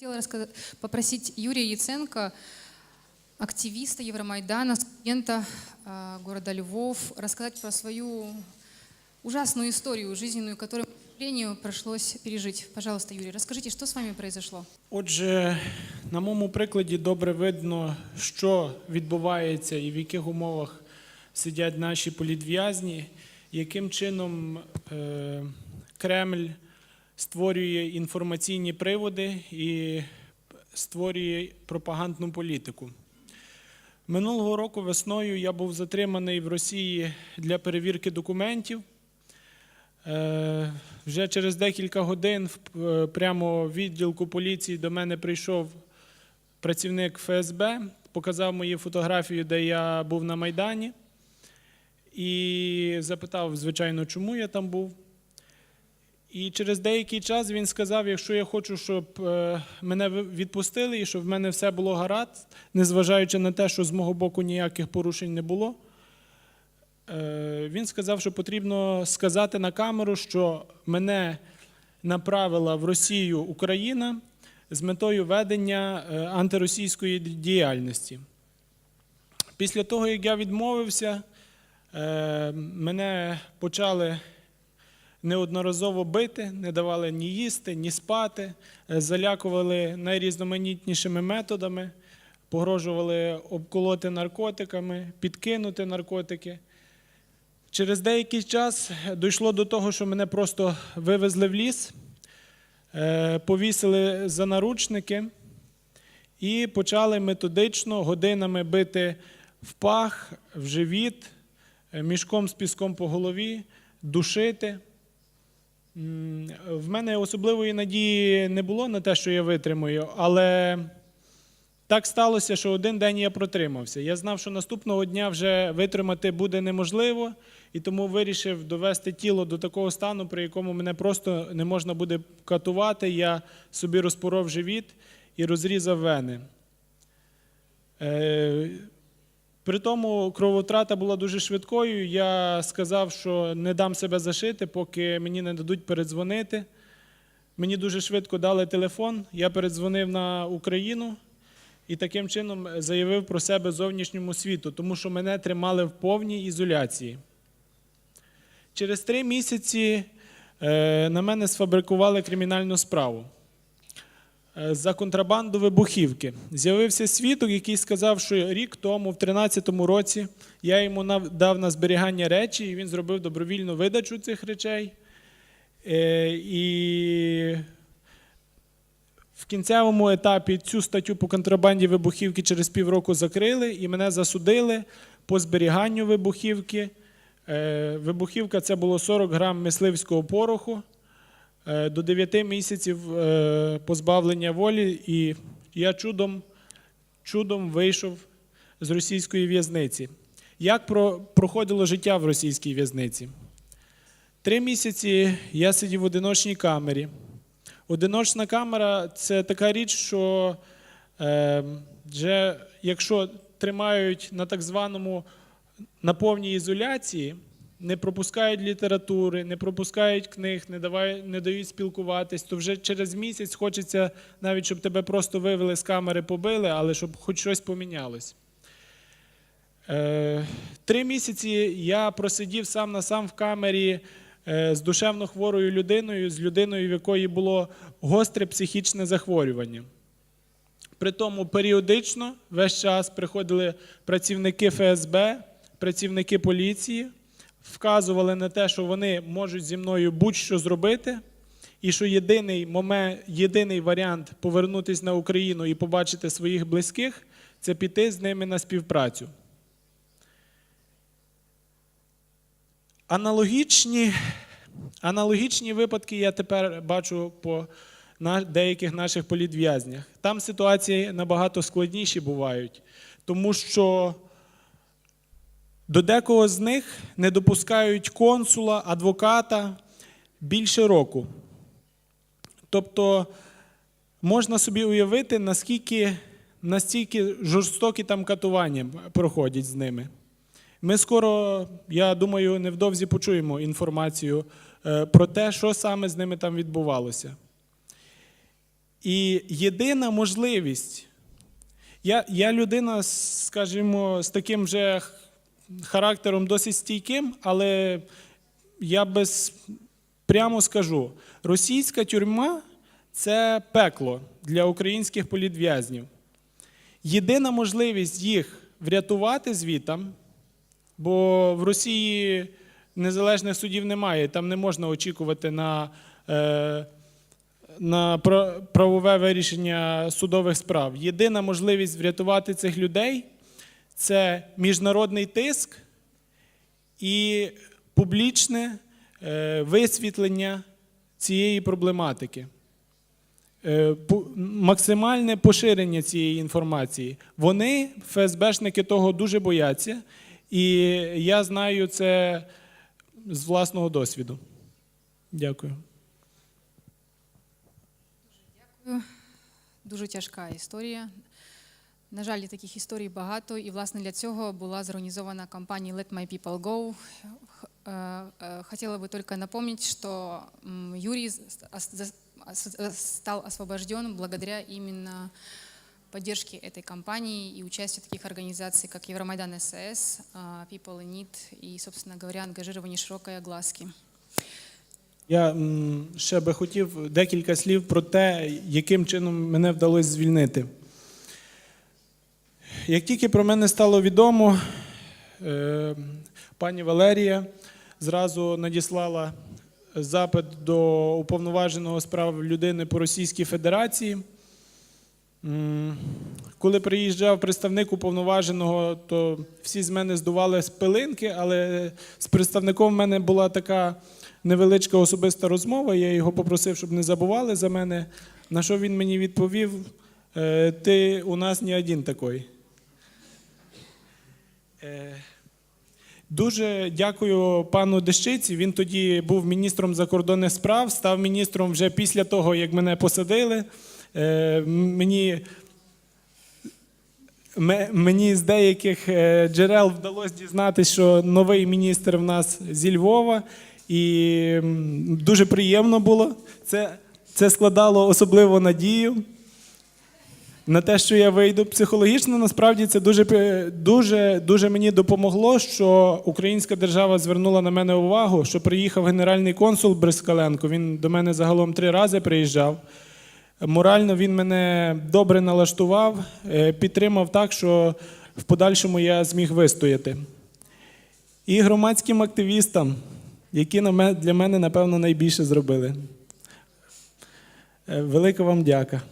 хотела попросить Юрия Яценко, активиста Евромайдана, студента города Львов, рассказать про свою ужасную историю жизненную, которую, к сожалению, пришлось пережить. Пожалуйста, Юрий, расскажите, что с вами произошло? Отже, на моєму прикладі добре видно, що відбувається і в яких умовах сидять наші політв'язні, яким чином е, Кремль створює інформаційні приводи і створює пропагандну політику. Минулого року весною я був затриманий в Росії для перевірки документів. Е, Вже через декілька годин е, прямо в відділку поліції до мене прийшов працівник ФСБ, показав мої фотографії, де я був на Майдані, і запитав, звичайно, чому я там був. І через деякий час він сказав: якщо я хочу, щоб е, мене відпустили і щоб в мене все було гаразд, незважаючи на те, що з мого боку ніяких порушень не було. Е, Він сказав, що потрібно сказати на камеру, що мене направила в Росію Україна з метою ведення е, антиросійської діяльності. Після того, як я відмовився, мене почали неодноразово бити, не давали ні їсти, ні спати, е, залякували найрізноманітнішими методами, погрожували обколоти наркотиками, підкинути наркотики. Через деякий час дійшло до того, що мене просто вивезли в ліс, е, повісили за наручники і почали методично годинами бити в пах, в живіт, е, мішком з піском по голові, душити. В мене особливої надії не було на те, що я витримую, але так сталося, що один день я протримався. Я знав, що наступного дня вже витримати буде неможливо, і тому вирішив довести тіло до такого стану, при якому мене просто не можна буде катувати. Я собі розпоров живіт і розрізав вени. При тому кровотрата була дуже швидкою. Я сказав, що не дам себе зашити, поки мені не дадуть передзвонити. Мені дуже швидко дали телефон. Я передзвонив на Україну і таким чином заявив про себе зовнішньому світу, тому що мене тримали в повній ізоляції. Через три місяці е, на мене сфабрикували кримінальну справу за контрабанду вибухівки. З'явився свідок, який сказав, що рік тому, в 2013 році, я йому дав на зберігання речі, і він зробив добровільну видачу цих речей. Е, І в кінцевому етапі цю статтю по контрабанді вибухівки через півроку закрили і мене засудили по зберіганню вибухівки. Е, Вибухівка це було 40 грам мисливського пороху е, до 9 місяців е, позбавлення волі, і я чудом, чудом вийшов з російської в'язниці. Як про, проходило життя в російській в'язниці? Три місяці я сидів в одиночній камері. Одиночна камера це така річ, що е, вже якщо тримають на так званому на повній ізоляції, не пропускають літератури, не пропускають книг, не, давай, не дають спілкуватись, то вже через місяць хочеться навіть, щоб тебе просто вивели з камери, побили, але щоб хоч щось помінялось. Е, Три місяці я просидів сам на сам в камері е, з душевно хворою людиною, з людиною, в якої було гостре психічне захворювання. При тому періодично весь час приходили працівники ФСБ, працівники поліції, вказували на те, що вони можуть зі мною будь-що зробити, і що єдиний момент, єдиний варіант повернутися на Україну і побачити своїх близьких це піти з ними на співпрацю. Аналогічні, аналогічні випадки я тепер бачу по деяких наших політв'язнях. Там ситуації набагато складніші бувають, тому що до декого з них не допускають консула, адвоката більше року. Тобто можна собі уявити, наскільки настільки жорстокі там катування проходять з ними. Ми скоро, я думаю, невдовзі почуємо інформацію е, про те, що саме з ними там відбувалося. І єдина можливість. Я, я людина, скажімо, з таким вже х- характером досить стійким, але я без прямо скажу: російська тюрма це пекло для українських політв'язнів. Єдина можливість їх врятувати звітам, бо в Росії незалежних судів немає, там не можна очікувати на, е, на правове вирішення судових справ. Єдина можливість врятувати цих людей це міжнародний тиск і публічне е, висвітлення цієї проблематики. Е, максимальне поширення цієї інформації. Вони, ФСБшники, того дуже бояться, і я знаю це з власного досвіду. Дякую. Дуже тяжка історія. На жаль, таких історій багато, і власне для цього була зорганізована кампанія Let My People Go. Х- е, е, Хотела бы только напомнить, что м, Юрий с- ос- за- ос- э, стал освобожден благодаря именно поддержке этой кампании и участию таких организаций, как Евромайдан СС, а, People in Need и, собственно говоря, ангажирование широкой огласки. Я м, ще би хотів декілька слів про те, яким чином мене вдалося звільнити. Як тільки про мене стало відомо, е, пані Валерія зразу надіслала запит до уповноваженого з прав людини по Російській Федерації. Коли приїжджав представник уповноваженого, то всі з мене здували спилинки, але з представником в мене була така невеличка особиста розмова. Я його попросив, щоб не забували за мене. На що він мені відповів: «Е, ти у нас не один такий. Е, Дуже дякую пану Дещиці. Він тоді був міністром закордонних справ, став міністром вже після того, як мене посадили. Е, Мені, мені з деяких е, джерел вдалося дізнатися, що новий міністр в нас зі Львова, і дуже приємно було. Це, це складало особливо надію на те, що я вийду психологічно, насправді це дуже, дуже, дуже мені допомогло, що українська держава звернула на мене увагу, що приїхав генеральний консул Брискаленко. Він до мене загалом три рази приїжджав. Морально він мене добре налаштував, е, підтримав так, що в подальшому я зміг вистояти. І громадським активістам, які для мене, напевно, найбільше зробили. Е, Велика вам дяка.